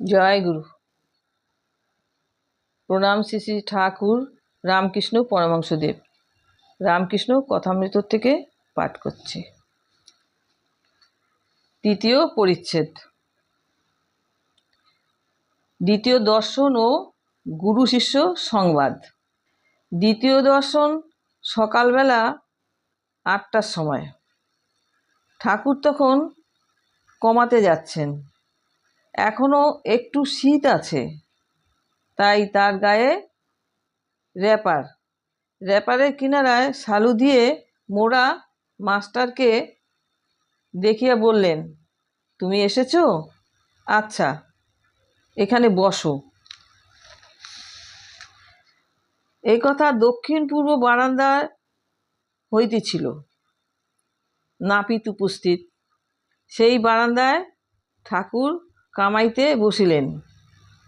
জয় গুরু। প্রণাম শ্রী শ্রী ঠাকুর রামকৃষ্ণ পরমাংশদেব রামকৃষ্ণ কথামৃত থেকে পাঠ করছি। তৃতীয় পরিচ্ছেদ। দ্বিতীয় দর্শন ও গুরু শিষ্য সংবাদ। দ্বিতীয় দর্শন সকালবেলা আটটার সময়। ঠাকুর তখন কমাতে যাচ্ছেন। এখনও একটু শীত আছে। তাই তার গায়ে র্যাপার। র্যাপারের কিনারায় সালু দিয়ে মোড়া মাস্টারকে দেখিয়া বললেন, তুমি এসেছ? আচ্ছা এখানে বসো। এই কথা দক্ষিণ পূর্ব বারান্দায় হইতেছিল। নাপিত উপস্থিত। সেই বারান্দায় ঠাকুর কামাইতে বসিলেন।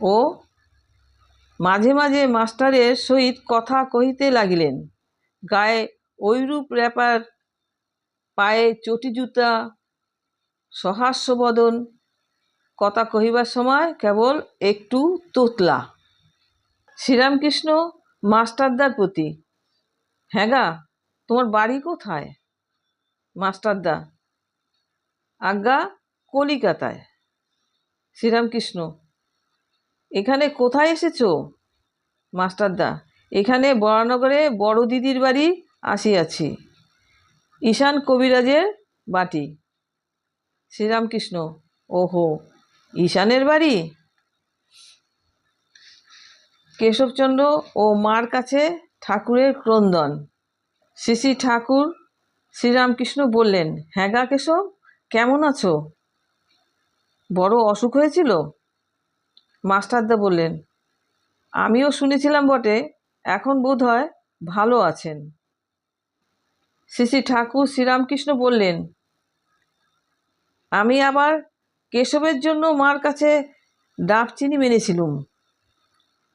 ও মাঝে মাঝে মাস্টারের সহিত কথা কহিতে লাগিলেন। গায়ে ঐরূপ র্যাপার পায়ে চটি জুতা সহাস্যবদন কথা কহিবার সময় কেবল একটু তোতলা। শ্রীরামকৃষ্ণ মাস্টারদার প্রতি হ্যাঁ তোমার বাড়ি কোথায়? মাস্টারদা, আজ্ঞা কলিকাতায়। শ্রীরামকৃষ্ণ, এখানে কোথায় এসেছ? মাস্টারদা, এখানে বরানগরে বড় দিদির বাড়ি আসিয়াছি, ঈশান কবিরাজের বাটি। শ্রীরামকৃষ্ণ, ওহো, ঈশানের বাড়ি? কেশবচন্দ্র ও মার কাছে ঠাকুরের ক্রন্দন। শ্রী ঠাকুর, শ্রীরামকৃষ্ণ বললেন হ্যাঁ গা কেশব, কেমন আছো? বড় অসুখ হয়েছিল? মাস্টারদা বললেন, আমিও শুনেছিলাম বটে, এখন বোধ হয় ভালো আছেন। শ্রী ঠাকুর শ্রীরামকৃষ্ণ বললেন, আমি আবার কেশবের জন্য মার কাছে ডাব চিনি মেনেছিলুম।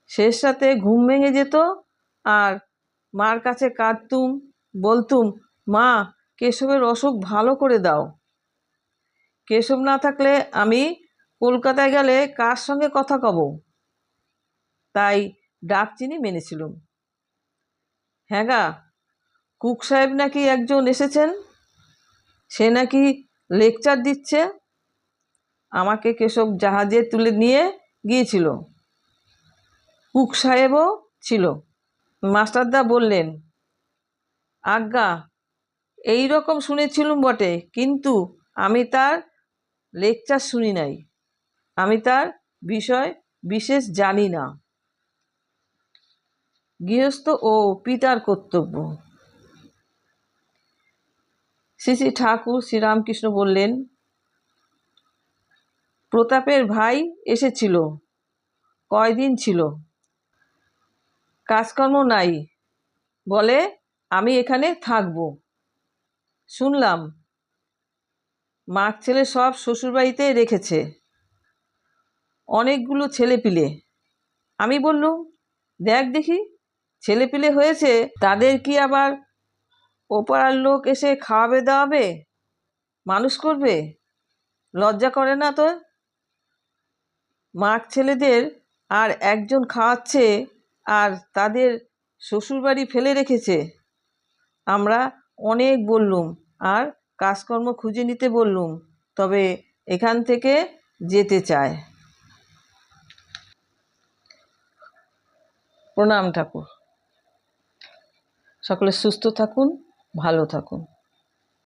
শেষ রাতে ঘুম ভেঙে যেত আর মার কাছে কাঁদতুম, বলতুম, মা, কেশবের অসুখ ভালো করে দাও। কেশব না থাকলে আমি কলকাতায় গেলে কার সঙ্গে কথা কব? তাই ডাব চিনি মেনেছিলুম। হ্যাঁ গা, কুক সাহেব নাকি একজন এসেছেন? সে নাকি লেকচার দিচ্ছে? আমাকে কেশব জাহাজে তুলে নিয়ে গিয়েছিল। কুক সাহেবও ছিল। মাস্টারদা বললেন, আজ্ঞা এই রকম শুনেছিলুম বটে, কিন্তু আমি তার লেকচার শুনি নাই। আমি তার বিষয় বিশেষ জানি না। গৃহস্থ ও পিতার কর্তব্য। শ্রী শ্রী ঠাকুর শ্রীরামকৃষ্ণ বললেন, প্রতাপের ভাই এসেছিল, কয়দিন ছিল? কাজকর্ম নাই। বলে, আমি এখানে থাকব। শুনলাম মাক ছেলে সব শ্বশুরবাড়িতে রেখেছে। অনেকগুলো ছেলে পিলে আমি বললুম, দেখ দেখি ছেলে পিলে হয়েছে, তাদের কি আবার ওপাড়ার লোক এসে খাওয়াবে, দাওয়াবে? মানুষ করবে? লজ্জা করে না তো মাক ছেলেদের আর একজন খাওয়াচ্ছে আর তাদের শ্বশুরবাড়ি ফেলে রেখেছে। আমরা অনেক বললুম, আর কাজকর্ম খুঁজে নিতে বললুম, তবে এখান থেকে যেতে চায়। প্রণাম ঠাকুর। সকলে সুস্থ থাকুন, ভালো থাকুন।